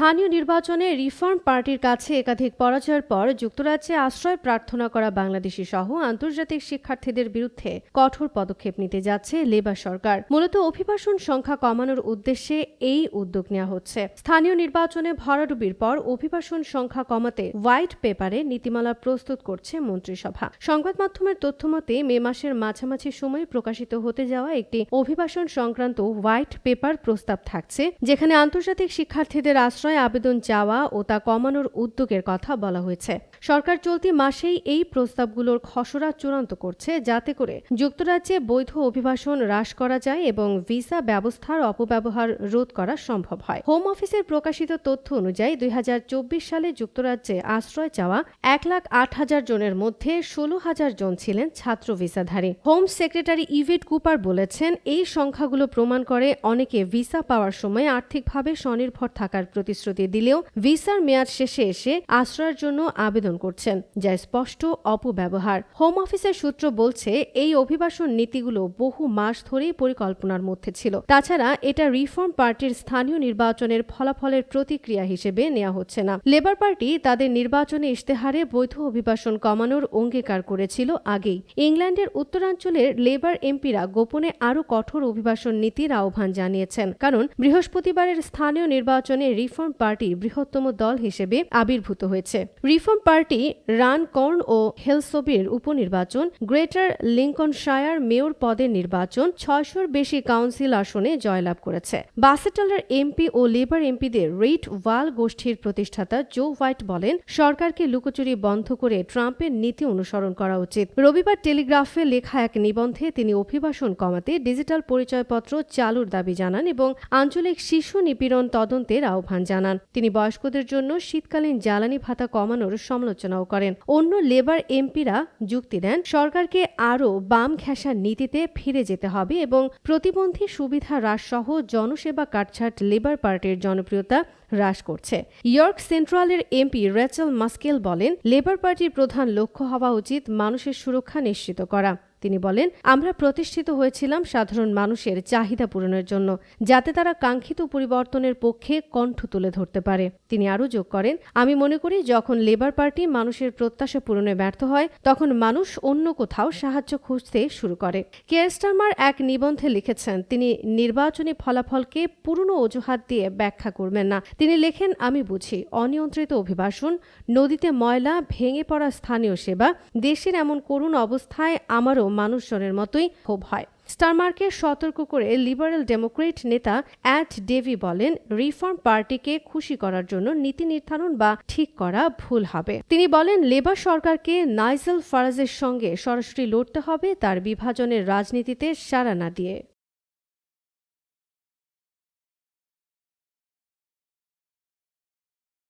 স্থানীয় নির্বাচনে রিফর্ম পার্টির কাছে একাধিক পরাজয়ের পর যুক্তরাজ্যে আশ্রয় প্রার্থনা করা বাংলাদেশি সহ আন্তর্জাতিক শিক্ষার্থীদের বিরুদ্ধে কঠোর পদক্ষেপ নিতে যাচ্ছে লেবার সরকার। মূলত অভিবাসন সংখ্যা কমানোর উদ্দেশ্যে এই উদ্যোগ নেওয়া হচ্ছে। স্থানীয় নির্বাচনে ভরাডুবির পর অভিবাসন সংখ্যা কমাতে হোয়াইট পেপারে নীতিমালা প্রস্তুত করছে মন্ত্রিসভা। সংবাদ মাধ্যমের তথ্যমতে মে মাসের মাঝামাঝি সময়ে প্রকাশিত হতে যাওয়া একটি অভিবাসন সংক্রান্ত হোয়াইট পেপার প্রস্তাব থাকছে, যেখানে আন্তর্জাতিক শিক্ষার্থীদের আশ্রয় আবেদন চাওয়া ও তা কমানোর উদ্যোগের কথা বলা হয়েছে। সরকার চলতি মাসেই এই প্রস্তাবগুলোর খসড়া চূড়ান্ত করছে, যাতে করে যুক্তরাজ্যে বৈধ অভিবাসন হ্রাস করা যায় এবং ভিসা ব্যবস্থার অপব্যবহার রোধ করা সম্ভব হয়। হোম অফিসের প্রকাশিত তথ্য অনুযায়ী দুই সালে যুক্তরাজ্যে আশ্রয় চাওয়া এক লাখ আট হাজার জনের মধ্যে ষোলো হাজার জন ছিলেন ছাত্র ভিসাধারী। হোম সেক্রেটারি ইভেট কুপার বলেছেন, এই সংখ্যাগুলো প্রমাণ করে অনেকে ভিসা পাওয়ার সময় আর্থিকভাবে স্বনির্ভর থাকার প্রতিশ্রুতি দিলেও ভিসার মেয়াদ শেষে এসে আশ্রয়ের জন্য আবেদন করছেন, যা স্পষ্ট অপব্যবহার। হোম অফিসের সূত্র বলছে, এই অভিবাসন নীতিগুলো বহু মাস ধরেই পরিকল্পনার মধ্যে ছিল। তাছাড়া এটা রিফর্ম পার্টির স্থানীয় নির্বাচনের ফলাফলের প্রতিক্রিয়া হিসেবে নেওয়া হচ্ছে না। লেবার পার্টি তাদের নির্বাচনী ইশতেহারে বৈধ অভিবাসন কমানোর অঙ্গীকার করেছিল আগেই। ইংল্যান্ডের উত্তরাঞ্চলের লেবার এমপিরা গোপনে আরও কঠোর অভিবাসন নীতির আহ্বান জানিয়েছেন, কারণ বৃহস্পতিবারের স্থানীয় নির্বাচনে রিফর্ম পার্টি বৃহত্তম দল হিসেবে আবির্ভূত হয়েছে। রিফর্ম পার্টি রান কর্ন ও হেলসোবির উপনির্বাচন, গ্রেটার লিঙ্কনশায়ার মেয়র পদের নির্বাচন, ছয়শোর বেশি কাউন্সিল আসনে জয়লাভ করেছে। বাসেটলের এমপি ও লেবার এমপিদের রেট ওয়াল গোষ্ঠীর প্রতিষ্ঠাতা জো হোয়াইট বলেন, সরকারকে লুকোচুরি বন্ধ করে ট্রাম্পের নীতি অনুসরণ করা উচিত। রবিবার টেলিগ্রাফে লেখা এক নিবন্ধে তিনি অভিবাসন কমাতে ডিজিটাল পরিচয়পত্র চালুর দাবি জানান এবং আঞ্চলিক শিশু নিপীড়ন তদন্তের আহ্বান জানান। তিনি বয়স্কদের জন্য শীতকালীন জ্বালানি ভাতা কমানোর সমালোচনাও করেন। অন্য লেবার এমপিরা যুক্তি দেন, সরকারকে আরও বাম ঘেঁষা নীতিতে ফিরে যেতে হবে এবং প্রতিবন্ধী সুবিধা হ্রাস সহ জনসেবা কাটছাট লেবার পার্টির জনপ্রিয়তা হ্রাস করছে। ইয়র্ক সেন্ট্রালের এমপি রেচেল মাস্কেল বলেন, লেবার পার্টির প্রধান লক্ষ্য হওয়া উচিত মানুষের সুরক্ষা নিশ্চিত করা। তিনি বলেন, আমরা প্রতিষ্ঠিত হয়েছিলাম সাধারণ মানুষের চাহিদা পূরণের জন্য, যাতে তারা কাঙ্ক্ষিত পরিবর্তনের পক্ষে কণ্ঠ তুলে ধরতে পারে। তিনি আরও যোগ করেন, আমি মনে করি যখন লেবার পার্টি মানুষের প্রত্যাশা পূরণে ব্যর্থ হয়, তখন মানুষ অন্য কোথাও সাহায্য খুঁজতে শুরু করে। কেয়ারস্টারমার এক নিবন্ধে লিখেছেন, তিনি নির্বাচনী ফলাফলকে পুরনো অজুহাত দিয়ে ব্যাখ্যা করবেন না। তিনি লেখেন, আমি বুঝি, অনিয়ন্ত্রিত অভিবাসন, নদীতে ময়লা, ভেঙে পড়া স্থানীয় সেবা, দেশের এমন করুণ অবস্থায় আমারও মানুষজনের মতোই ক্ষোভ হয়। স্টারমার্কে সতর্ক করে লিবারেল ডেমোক্রেট নেতা অ্যাট ডেভি বলেন, রিফর্ম পার্টিকে খুশি করার জন্য নীতি নির্ধারণ বা ঠিক করা ভুল হবে। তিনি বলেন, লেবার সরকারকে নাইজেল ফারাজের সঙ্গে সরাসরি লড়তে হবে তার বিভাজনের রাজনীতিতে সাড়া না দিয়ে।